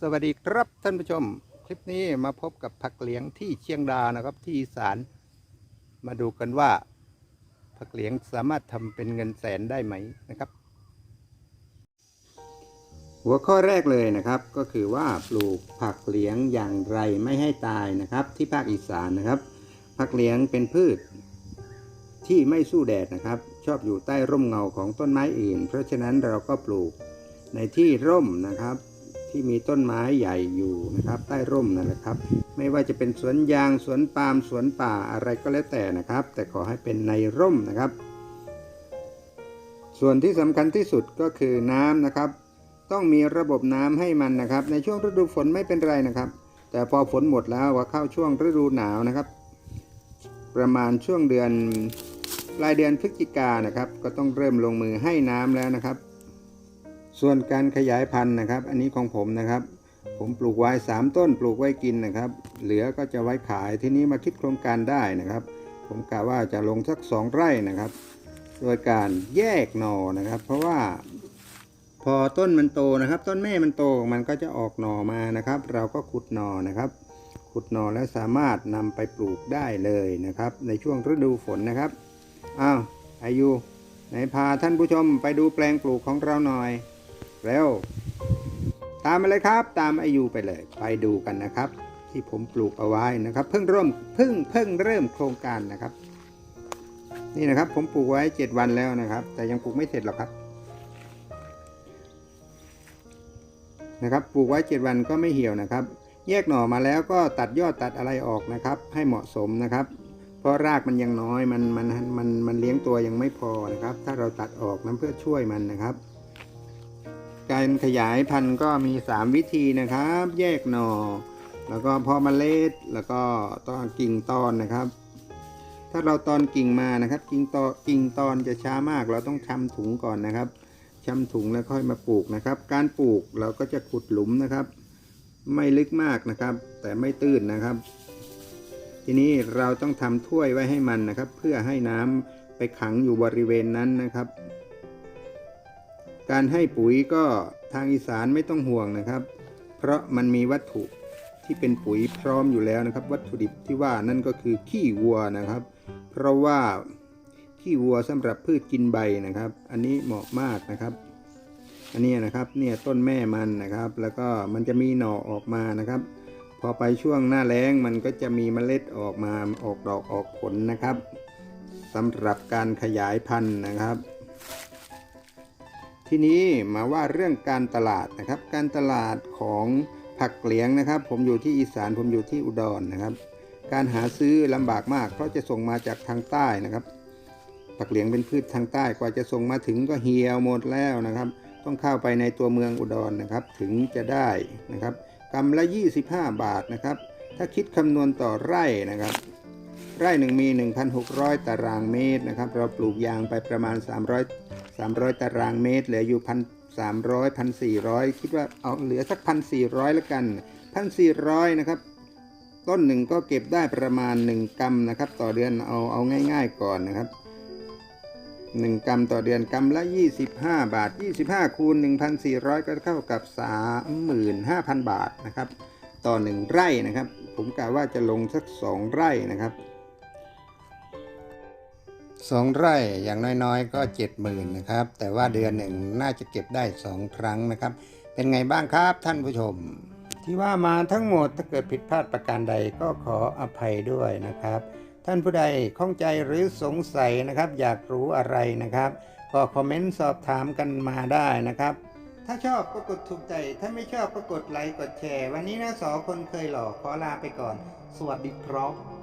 สวัสดีครับท่านผู้ชม คลิปนี้มาพบกับผักเหลียงที่เชียงดานะครับที่อีสานมาดูกันว่า ผักเหลียงสามารถทำเป็นเงินแสนได้ไหมนะครับ หัวข้อแรกเลยนะครับ ก็คือว่าปลูกผักเหลียงอย่างไรไม่ให้ตายนะครับ ที่ภาคอีสานนะครับ ผักเหลียงเป็นพืช ที่ไม่สู้แดดนะครับ ชอบอยู่ใต้ร่มเงาของต้นไม้อื่น เพราะฉะนั้นเราก็ปลูกในที่ร่มนะครับ ที่มีต้นไม้ใหญ่อยู่นะครับ ใต้ร่มนั่นแหละครับ ไม่ว่าจะเป็นสวนยางสวนปาล์มสวนป่าอะไรก็แล้วแต่นะครับ แต่ขอให้เป็นในร่มนะครับ ส่วนที่สำคัญที่สุดก็คือน้ำนะครับ ต้องมีระบบน้ำให้มันนะครับ ในช่วงฤดูฝนไม่เป็นไรนะครับ แต่พอฝนหมดแล้วว่าเข้าช่วงฤดูหนาวนะครับ ประมาณช่วงเดือนปลายเดือนพฤศจิกานนะครับ ก็ต้องเริ่มลงมือให้น้ำแล้วนะครับ ส่วนการขยายพันธุ์นะครับ อันนี้ของผมนะครับ ผมปลูกไว้ 3 ต้นปลูกไว้กินนะครับ เหลือก็จะไว้ขายที่นี้มาคิดโครงการได้นะครับ ผมกะว่าจะลงสัก 2 ไร่นะครับ โดยการแยกหน่อนะครับ เพราะว่าพอต้นมันโตนะครับ ต้นแม่มันโตมันก็จะออกหน่อมานะครับ เราก็ขุดหน่อนะครับ ขุดหน่อแล้วสามารถนำไปปลูกได้เลยนะครับ ในช่วงฤดูฝนนะครับอ้าวอายุไหนพาท่านผู้ชมไปดูแปลงปลูกของเราหน่อย เร็วตามมาเลยครับ ตามอายุไปเลย ไปดูกันนะครับ ที่ผมปลูกเอาไว้นะครับ เพิ่งเริ่มเพิ่งเพิ่งเริ่มโครงการนะครับ นี่นะครับ ผมปลูกไว้ 7 วันแล้วนะครับ แต่ยังปลูกไม่เสร็จหรอกครับ นะครับปลูกไว้ 7 วันก็ไม่เหี่ยวนะครับ แยกหน่อมาแล้วก็ตัดยอดตัดอะไรออกนะครับ ให้เหมาะสมนะครับเพราะรากมันยังน้อยมันมันมันมันเลี้ยงตัวยังไม่พอนะครับ ถ้าเราตัดออกนั้นเพื่อช่วยมันนะครับ การขยายพันธุ์ก็มี 3 วิธีนะครับ แยกหน่อ แล้วก็เพาะเมล็ด แล้วก็ตอนกิ่งตอนนะครับ ถ้าเราตอนกิ่งมานะครับ กิ่งตอกิ่งตอนจะช้ามาก เราต้องชำถุงก่อนนะครับชำถุงแล้วค่อยมาปลูกนะครับ การปลูกเราก็จะขุดหลุมนะครับ ไม่ลึกมากนะครับ แต่ไม่ตื้นนะครับ ทีนี้เราต้องทำถ้วยไว้ให้มันนะครับ เพื่อให้น้ำไปขังอยู่บริเวณนั้นนะครับ การให้ปุ๋ยก็ทางอีสานไม่ต้องห่วงนะครับ เพราะมันมีวัตถุที่เป็นปุ๋ยพร้อมอยู่แล้วนะครับ วัตถุดิบที่ว่านั่นก็คือขี้วัวนะครับ เพราะว่าขี้วัวสำหรับพืชกินใบนะครับ อันนี้เหมาะมากนะครับ อันนี้นะครับเนี่ยต้นแม่มันนะครับ แล้วก็มันจะมีหน่อออกมานะครับ พอไปช่วงหน้าแล้งมันก็จะมีเมล็ดออกมาออกดอกออกผลนะครับสำหรับการขยายพันธุ์นะครับ ทีนี้มาว่าเรื่องการตลาดนะครับ การตลาดของผักเหลียงนะครับ ผมอยู่ที่อีสานผมอยู่ที่อุดรนะครับ การหาซื้อลำบากมาก เพราะจะส่งมาจากทางใต้นะครับ ผักเหลียงเป็นพืชทางใต้กว่าจะส่งมาถึงก็เหี่ยวหมดแล้วนะครับ ต้องเข้าไปในตัวเมืองอุดรนะครับ ถึงจะได้นะครับกำละ 25 บาทนะครับ ถ้าคิดคำนวณต่อไร่นะครับ ไร่หนึ่งมี 1,600 ตารางเมตรนะครับ เราปลูกยางไปประมาณ 300 300 ตารางเมตร เหลืออยู่พันสามร้อยพันสี่ร้อยคิดว่าเอาเหลือสักพันสี่ร้อยแล้วกันพันสี่ร้อยนะครับ ต้นหนึ่งก็เก็บได้ประมาณ 1กรัมนะครับ ต่อเดือนเอาเอาง่าย ๆ ก่อนนะครับ 1กรัมต่อเดือนกรัมละ 25 บาท 25 คูณ 1,400 ก็เท่ากับ 35,000 บาทนะครับ ต่อ 1 ไร่นะครับ ผมกะว่าจะลงสัก 2 ไร่นะครับ 2ไร่อย่างน้อยๆ ก็70,000นนะครับ แต่ว่าเดือนหนึ่งน่าจะเก็บได้2ครั้งนะครับ เป็นไงบ้างครับท่านผู้ชม ที่ว่ามาทั้งหมดถ้าเกิดผิดพลาดประการใดก็ขออภัยด้วยนะครับ ท่านผู้ใดข้องใจหรือสงสัยนะครับ อยากรู้อะไรนะครับ ก็คอมเมนต์สอบถามกันมาได้นะครับ ถ้าชอบก็กดถูกใจ ถ้าไม่ชอบก็กดไลค์กดแชร์ วันนี้นะสอคนเคยหล่อขอลาไปก่อน สวัสดีครับ